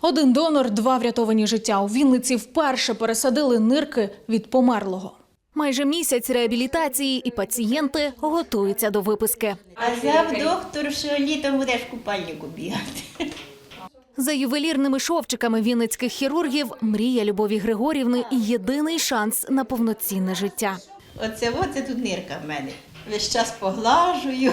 Один донор, два врятовані життя. У Вінниці вперше пересадили нирки від померлого. Майже місяць реабілітації, і пацієнти готуються до виписки. Казав доктор, що літом будеш в купальнику бігати. За ювелірними шовчиками вінницьких хірургів мрія Любові Григорівни і єдиний шанс на повноцінне життя. Оце оце тут нирка в мене. Весь час поглажую.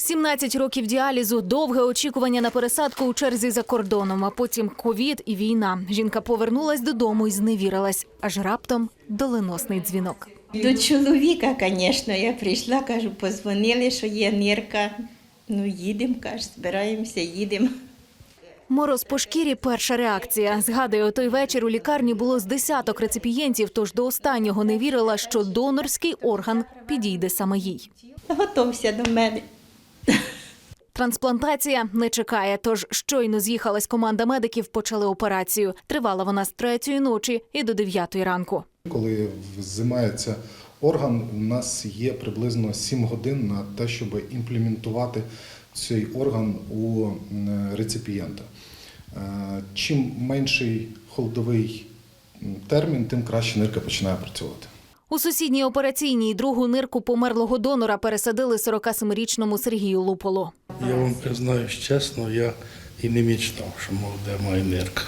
17 років діалізу, довге очікування на пересадку у черзі за кордоном, а потім ковід і війна. Жінка повернулась додому і зневірилась, аж раптом доленосний дзвінок. До чоловіка, звісно, я прийшла, кажу, позвонили, що є нирка. Ну, їдемо, каже, збираємося, їдемо. Мороз по шкірі перша реакція. Згадує, у той вечір у лікарні було з десяток реципієнтів, тож до останнього не вірила, що донорський орган підійде саме їй. Готовся до мене. Трансплантація не чекає, тож щойно з'їхалась команда медиків, почали операцію. Тривала вона з третьої ночі і до дев'ятої ранку. Коли взимається орган, у нас є приблизно 7 годин на те, щоб імплементувати цей орган у реципієнта. Е, Чим менший холодовий термін, тим краще нирка починає працювати. У сусідній операційній другу нирку померлого донора пересадили 47-річному Сергію Луполу. Я вам признаюсь чесно, я і не мічтав, що мов де моя нирка.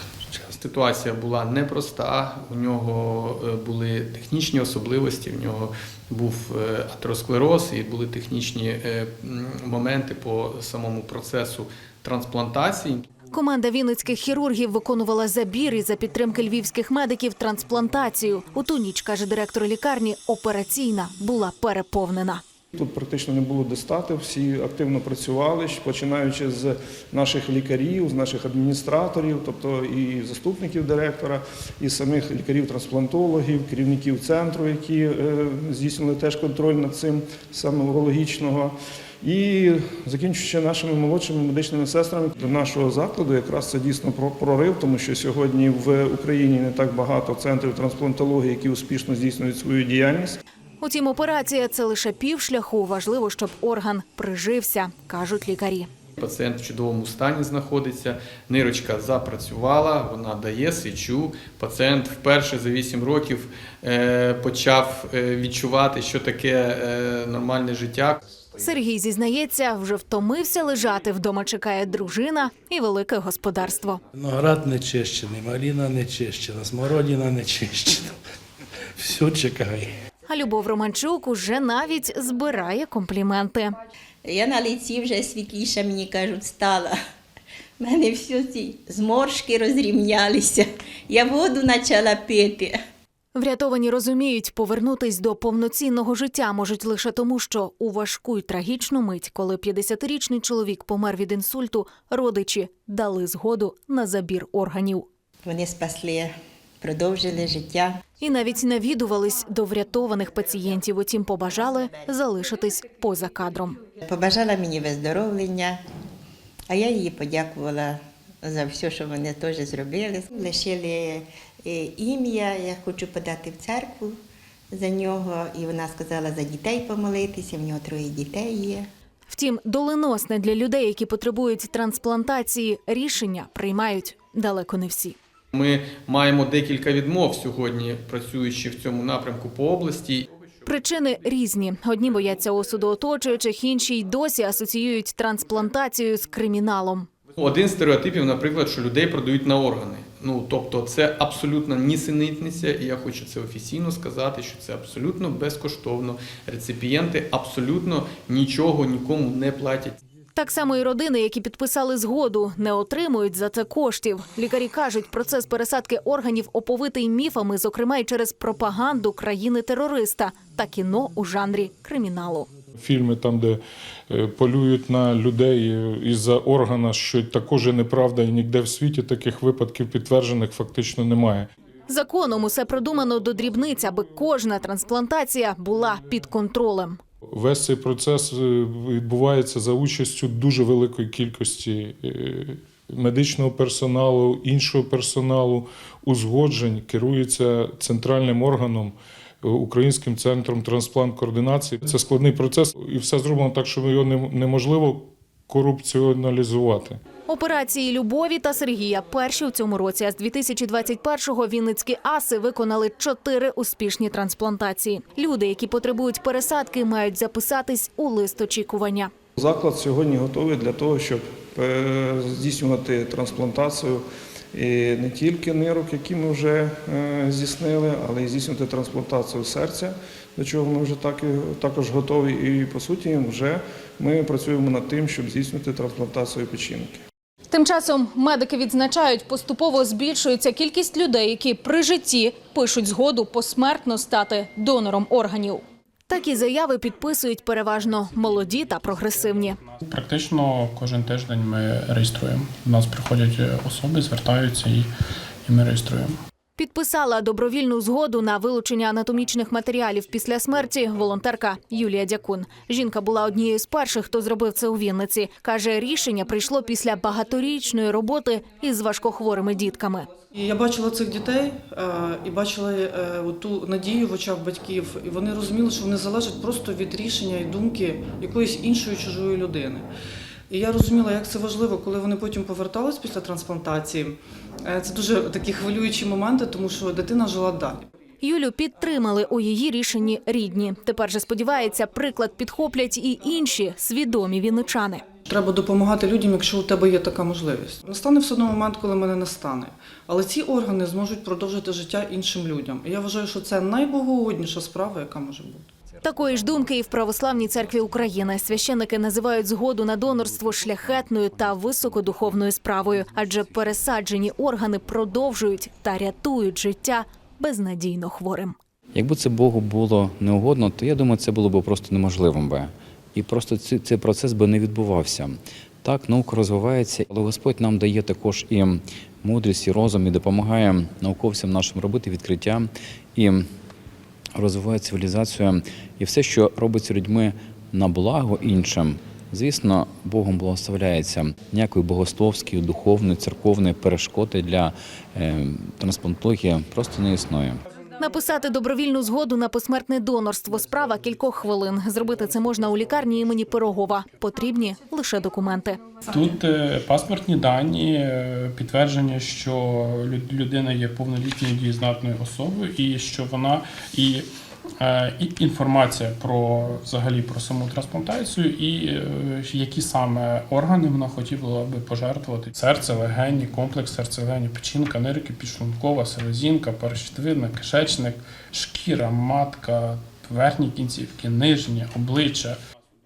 Ситуація була непроста. У нього е, були технічні особливості. В нього був е, атеросклероз і були технічні е, моменти по самому процесу трансплантації. Команда вінницьких хірургів виконувала забір і за підтримки львівських медиків трансплантацію. У ту ніч, каже директор лікарні, операційна була переповнена. Тут практично не було дестати, всі активно працювали, починаючи з наших лікарів, з наших адміністраторів, тобто і заступників директора, і самих лікарів-трансплантологів, керівників центру, які е, здійснили теж контроль над цим саме урологічного. І закінчуючи нашими молодшими медичними сестрами до нашого закладу, якраз це дійсно про- прорив, тому що сьогодні в Україні не так багато центрів трансплантології, які успішно здійснюють свою діяльність. Утім, операція це лише півшляху. Важливо, щоб орган прижився, кажуть лікарі. Пацієнт в чудовому стані знаходиться, нирочка запрацювала, вона дає свічу. Пацієнт вперше за 8 років е, почав е, відчувати, що таке е, нормальне життя. Сергій зізнається, вже втомився лежати. Вдома чекає дружина і велике господарство. Виноград не чищений, маліна не чищена, смородина не чищена. Все чекає. А Любов Романчук уже навіть збирає компліменти. Я на лиці вже світліша, мені кажуть, стала. У мене всі ці зморшки розрівнялися. Я воду почала пити. Врятовані розуміють, повернутись до повноцінного життя можуть лише тому, що у важку й трагічну мить, коли 50-річний чоловік помер від інсульту, родичі дали згоду на забір органів. Вони спасли, продовжили життя. І навіть навідувались до врятованих пацієнтів, утім побажали залишитись поза кадром. Побажала мені виздоровлення, а я їй подякувала за все, що вони теж зробили. Лишили ім'я, я хочу подати в церкву за нього, і вона сказала за дітей помолитися, в нього троє дітей є. Втім, доленосне для людей, які потребують трансплантації, рішення приймають далеко не всі. Ми маємо декілька відмов сьогодні, працюючи в цьому напрямку по області. Причини різні. Одні бояться осуду оточуючих, інші й досі асоціюють трансплантацію з криміналом. Один з стереотипів, наприклад, що людей продають на органи. Ну тобто, це абсолютно нісенітниця, і я хочу це офіційно сказати, що це абсолютно безкоштовно. Реципієнти абсолютно нічого нікому не платять. Так само і родини, які підписали згоду, не отримують за це коштів. Лікарі кажуть, процес пересадки органів оповитий міфами, зокрема й через пропаганду країни-терориста та кіно у жанрі криміналу. Фільми там, де е, полюють на людей е, із-за органа, що також неправда, і ніде в світі таких випадків підтверджених фактично немає. Законом усе продумано до дрібниць, аби кожна трансплантація була під контролем. Весь цей процес е, відбувається за участю дуже великої кількості медичного персоналу, іншого персоналу, узгоджень, керується центральним органом. Українським центром трансплант координації це складний процес, і все зроблено так, що його неможливо корупціоналізувати. Операції Любові та Сергія перші у цьому році. А з 2021-го вінницькі аси виконали чотири успішні трансплантації. Люди, які потребують пересадки, мають записатись у лист очікування. Заклад сьогодні готовий для того, щоб е, здійснювати трансплантацію і не тільки нирок, які ми вже е, здійснили, але й здійснювати трансплантацію серця, до чого ми вже так, також готові. І по суті, вже ми працюємо над тим, щоб здійснювати трансплантацію печінки. Тим часом медики відзначають, поступово збільшується кількість людей, які при житті пишуть згоду посмертно стати донором органів. Такі заяви підписують переважно молоді та прогресивні. Практично кожен тиждень ми реєструємо. У нас приходять е, особи, звертаються і, і ми реєструємо. Підписала добровільну згоду на вилучення анатомічних матеріалів після смерті волонтерка Юлія Дякун. Жінка була однією з перших, хто зробив це у Вінниці. Каже, рішення прийшло після багаторічної роботи із важкохворими дітками. Я бачила цих дітей е, і бачила е, ту надію в очах батьків, і вони розуміли, що вони залежать просто від рішення і думки якоїсь іншої чужої людини. І я розуміла, як це важливо, коли вони потім повертались після трансплантації. Е, Це дуже такі хвилюючі моменти, тому що дитина жила далі. Юлю підтримали у її рішенні рідні. Тепер же сподівається, приклад підхоплять і інші свідомі вінничани. Треба допомагати людям, якщо у тебе є така можливість. Настане все одно момент, коли мене не стане. Але ці органи зможуть продовжити життя іншим людям. І я вважаю, що це найбогоугодніша справа, яка може бути. Такої ж думки і в Православній церкві України священники називають згоду на донорство шляхетною та високодуховною справою, адже пересаджені органи продовжують та рятують життя безнадійно хворим. Якби це Богу було неугодно, то я думаю, це було б просто неможливим би. І просто цей, процес би не відбувався. Так, наука розвивається, але Господь нам дає також і мудрість, і розум, і допомагає науковцям нашим робити відкриття і розвиває цивілізацію. І все, що робиться людьми на благо іншим, звісно, Богом благословляється. Ніякої богословської, духовної, церковної перешкоди для е, трансплантології просто не існує. Написати добровільну згоду на посмертне донорство справа кількох хвилин. Зробити це можна у лікарні імені Пирогова. Потрібні лише документи. Тут е, паспортні дані, е, підтвердження, що лю- людина є повнолітньою дієздатною особою, і що вона і, і інформація про взагалі про саму трансплантацію, і е, які саме органи вона хотіла би пожертвувати: серце, легені, комплекс серце, легені, печінка, нирки, підшлункова, селезінка, перещитовидна, кишечник, шкіра, матка, верхні кінцівки, нижні, обличчя.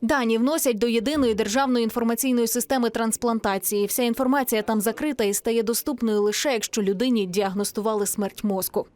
Дані вносять до єдиної державної інформаційної системи трансплантації. Вся інформація там закрита і стає доступною лише якщо людині діагностували смерть мозку.